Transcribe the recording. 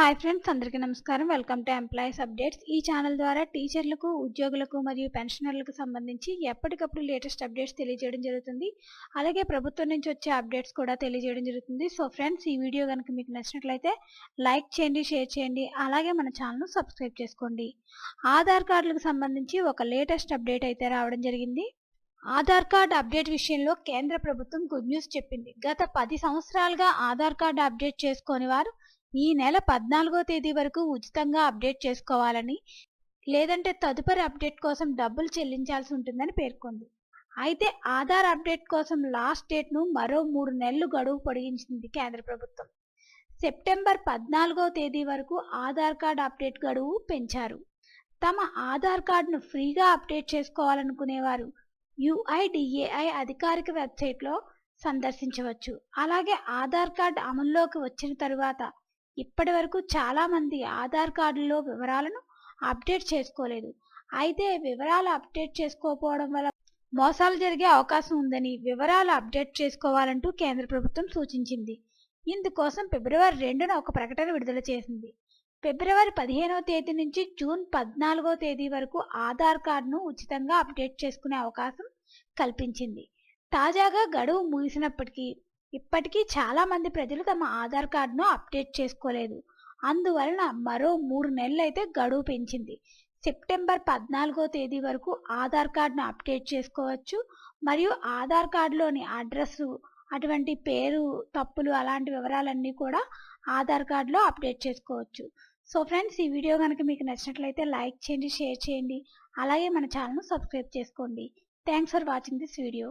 Hi friends అందరికీ నమస్కారం. Welcome to employees updates ఈ ఛానల్ ద్వారా టీచర్లకు ఉద్యోగులకు మరియు పెన్షనర్లకు సంబంధించి ఎప్పటికప్పుడు లేటెస్ట్ అప్డేట్స్ తెలియజేయడం జరుగుతుంది. అలాగే ప్రభుత్వం నుంచి వచ్చే అప్డేట్స్ కూడా తెలియజేయడం జరుగుతుంది. సో ఫ్రెండ్స్ ఈ వీడియో కనుక మీకు నచ్చినట్లయితే లైక్ చేయండి షేర్ చేయండి. అలాగే మన ఛానల్ను సబ్స్క్రైబ్ చేసుకోండి. ఆధార్ కార్డులకు సంబంధించి ఒక లేటెస్ట్ అప్డేట్ అయితే రావడం జరిగింది. ఆధార్ కార్డ్ అప్డేట్ విషయంలో కేంద్ర ప్రభుత్వం గుడ్ న్యూస్ చెప్పింది. గత పది సంవత్సరాలుగా ఆధార్ కార్డు అప్డేట్ చేసుకొని వారు ఈ నెల పద్నాలుగో తేదీ వరకు ఉచితంగా అప్డేట్ చేసుకోవాలని లేదంటే తదుపరి అప్డేట్ కోసం డబ్బులు చెల్లించాల్సి ఉంటుందని పేర్కొంది. అయితే ఆధార్ అప్డేట్ కోసం లాస్ట్ డేట్ను మరో మూడు నెలలు గడువు పొడిగించింది కేంద్ర ప్రభుత్వం. సెప్టెంబర్ పద్నాలుగో తేదీ వరకు ఆధార్ కార్డ్ అప్డేట్ గడువు పెంచారు. తమ ఆధార్ కార్డును ఫ్రీగా అప్డేట్ చేసుకోవాలనుకునేవారు యుఐడిఏఐ అధికారిక వెబ్సైట్లో సందర్శించవచ్చు. అలాగే ఆధార్ కార్డ్ అమల్లోకి వచ్చిన తరువాత ఇప్పటి వరకు చాలామంది ఆధార్ కార్డులో వివరాలను అప్డేట్ చేసుకోలేదు. అయితే వివరాలు అప్డేట్ చేసుకోకపోవడం వల్ల మోసాలు జరిగే అవకాశం ఉందని వివరాలు అప్డేట్ చేసుకోవాలంటూ కేంద్ర ప్రభుత్వం సూచించింది. ఇందుకోసం ఫిబ్రవరి రెండున ఒక ప్రకటన విడుదల చేసింది. ఫిబ్రవరి పదిహేనవ తేదీ నుంచి జూన్ పద్నాలుగో తేదీ వరకు ఆధార్ కార్డును ఉచితంగా అప్డేట్ చేసుకునే అవకాశం కల్పించింది. తాజాగా గడువు ముగిసినప్పటికీ ఇప్పటికీ చాలా మంది ప్రజలు తమ ఆధార్ కార్డును అప్డేట్ చేసుకోలేదు. అందువలన మరో మూడు నెలలు అయితే గడువు పెంచింది. సెప్టెంబర్ పద్నాలుగో తేదీ వరకు ఆధార్ కార్డును అప్డేట్ చేసుకోవచ్చు. మరియు ఆధార్ కార్డులోని అడ్రస్ అటువంటి పేరు తప్పులు అలాంటి వివరాలన్నీ కూడా ఆధార్ కార్డులో అప్డేట్ చేసుకోవచ్చు. సో ఫ్రెండ్స్ ఈ వీడియో కనుక మీకు నచ్చినట్లయితే లైక్ చేయండి షేర్ చేయండి. అలాగే మన ఛానల్ను సబ్స్క్రైబ్ చేసుకోండి. Thanks for watching this video.